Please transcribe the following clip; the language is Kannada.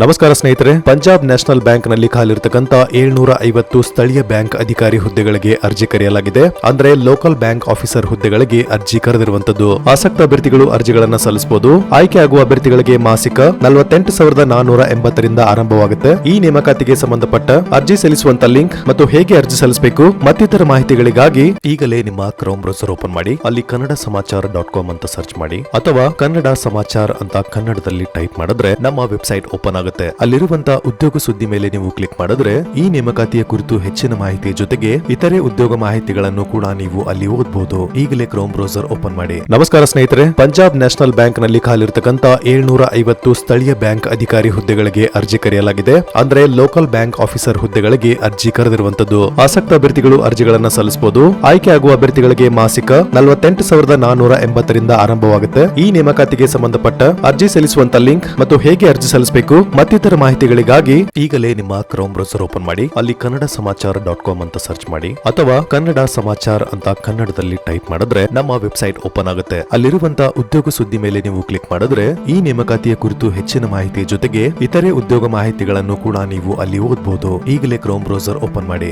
ನಮಸ್ಕಾರ ಸ್ನೇಹಿತರೆ, ಪಂಜಾಬ್ ನ್ಯಾಷನಲ್ ಬ್ಯಾಂಕ್ನಲ್ಲಿ ಖಾಲಿರ್ತಕ್ಕಂತ ಏಳ್ನೂರ ಐವತ್ತು ಸ್ಥಳೀಯ ಬ್ಯಾಂಕ್ ಅಧಿಕಾರಿ ಹುದ್ದೆಗಳಿಗೆ ಅರ್ಜಿ ಕರೆಯಲಾಗಿದೆ. ಅಂದ್ರೆ ಲೋಕಲ್ ಬ್ಯಾಂಕ್ ಆಫೀಸರ್ ಹುದ್ದೆಗಳಿಗೆ ಅರ್ಜಿ ಕರೆದಿರುವಂತದ್ದು ಆಸಕ್ತ ಅಭ್ಯರ್ಥಿಗಳು ಅರ್ಜಿಗಳನ್ನು ಸಲ್ಲಿಸಬಹುದು ಆಯ್ಕೆ ಆಗುವ ಅಭ್ಯರ್ಥಿಗಳಿಗೆ ಮಾಸಿಕ ನಲವತ್ತೆಂಟು ಸಾವಿರದ ನಾನೂರ ಎಂಬತ್ತರಿಂದ ಆರಂಭವಾಗುತ್ತೆ. ಈ ನೇಮಕಾತಿಗೆ ಸಂಬಂಧಪಟ್ಟ ಅರ್ಜಿ ಸಲ್ಲಿಸುವಂತ ಲಿಂಕ್ ಮತ್ತು ಹೇಗೆ ಅರ್ಜಿ ಸಲ್ಲಿಸಬೇಕು ಮತ್ತಿತರ ಮಾಹಿತಿಗಳಿಗಾಗಿ ಈಗಲೇ ನಿಮ್ಮ ಕ್ರೋಮ್ ಬ್ರೌಸರ್ ಓಪನ್ ಮಾಡಿ. ಅಲ್ಲಿ ಕನ್ನಡ ಸಮಾಚಾರ ಡಾಟ್ ಕಾಮ್ ಅಂತ ಸರ್ಚ್ ಮಾಡಿ. ಅಥವಾ ಕನ್ನಡ ಸಮಾಚಾರ ಅಂತ ಕನ್ನಡದಲ್ಲಿ ಟೈಪ್ ಮಾಡಿದ್ರೆ ನಮ್ಮ ವೆಬ್ಸೈಟ್ ಓಪನ್ ಆಗುತ್ತೆ ಅಲ್ಲಿರುವಂತ ಉದ್ಯೋಗ ಸುದ್ದಿ ಮೇಲೆ ನೀವು ಕ್ಲಿಕ್ ಮಾಡಿದ್ರೆ ಈ ನೇಮಕಾತಿಯ ಕುರಿತು ಹೆಚ್ಚಿನ ಮಾಹಿತಿ ಜೊತೆಗೆ ಇತರೆ ಉದ್ಯೋಗ ಮಾಹಿತಿಗಳನ್ನು ಕೂಡ ನೀವು ಅಲ್ಲಿ ಓದಬಹುದು ಈಗಲೇ ಕ್ರೋಮ್ ಬ್ರೌಸರ್ ಓಪನ್ ಮಾಡಿ. ನಮಸ್ಕಾರ ಸ್ನೇಹಿತರೆ. ಪಂಜಾಬ್ ನ್ಯಾಷನಲ್ ಬ್ಯಾಂಕ್ನಲ್ಲಿ ಖಾಲಿರ್ತಕ್ಕಂತ ಏಳ್ನೂರ ಐವತ್ತು ಸ್ಥಳೀಯ ಬ್ಯಾಂಕ್ ಅಧಿಕಾರಿ ಹುದ್ದೆಗಳಿಗೆ ಅರ್ಜಿ ಕರೆಯಲಾಗಿದೆ. ಅಂದ್ರೆ ಲೋಕಲ್ ಬ್ಯಾಂಕ್ ಆಫೀಸರ್ ಹುದ್ದೆಗಳಿಗೆ ಅರ್ಜಿ ಕರೆದಿರುವಂತದ್ದು ಆಸಕ್ತ ಅಭ್ಯರ್ಥಿಗಳು ಅರ್ಜಿಗಳನ್ನ ಸಲ್ಲಿಸಬಹುದು ಆಯ್ಕೆ ಆಗುವ ಅಭ್ಯರ್ಥಿಗಳಿಗೆ ಮಾಸಿಕ ನಲವತ್ತೆಂಟು ಸಾವಿರದ ನಾನೂರ ಎಂಬತ್ತರಿಂದ ಆರಂಭವಾಗುತ್ತೆ. ಈ ನೇಮಕಾತಿಗೆ ಸಂಬಂಧಪಟ್ಟ ಅರ್ಜಿ ಸಲ್ಲಿಸುವಂತ ಲಿಂಕ್ ಮತ್ತು ಹೇಗೆ ಅರ್ಜಿ ಸಲ್ಲಿಸಬೇಕು ಮತ್ತಿತರ ಮಾಹಿತಿಗಳಿಗಾಗಿ ಈಗಲೇ ನಿಮ್ಮ ಕ್ರೋಮ್ ಬ್ರೌಸರ್ ಓಪನ್ ಮಾಡಿ, ಅಲ್ಲಿ ಕನ್ನಡ ಸಮಾಚಾರ ಡಾಟ್ ಕಾಮ್ ಅಂತ ಸರ್ಚ್ ಮಾಡಿ, ಅಥವಾ ಕನ್ನಡ ಸಮಾಚಾರ ಅಂತ ಕನ್ನಡದಲ್ಲಿ ಟೈಪ್ ಮಾಡಿದ್ರೆ ನಮ್ಮ ವೆಬ್ಸೈಟ್ ಓಪನ್ ಆಗುತ್ತೆ. ಅಲ್ಲಿರುವಂತ ಉದ್ಯೋಗ ಸುದ್ದಿ ಮೇಲೆ ನೀವು ಕ್ಲಿಕ್ ಮಾಡಿದ್ರೆ ಈ ನೇಮಕಾತಿಯ ಕುರಿತು ಹೆಚ್ಚಿನ ಮಾಹಿತಿ ಜೊತೆಗೆ ಇತರೆ ಉದ್ಯೋಗ ಮಾಹಿತಿಗಳನ್ನು ಕೂಡ ನೀವು ಅಲ್ಲಿ ಓದಬಹುದು ಈಗಲೇ ಕ್ರೋಮ್ ಬ್ರೌಸರ್ ಓಪನ್ ಮಾಡಿ.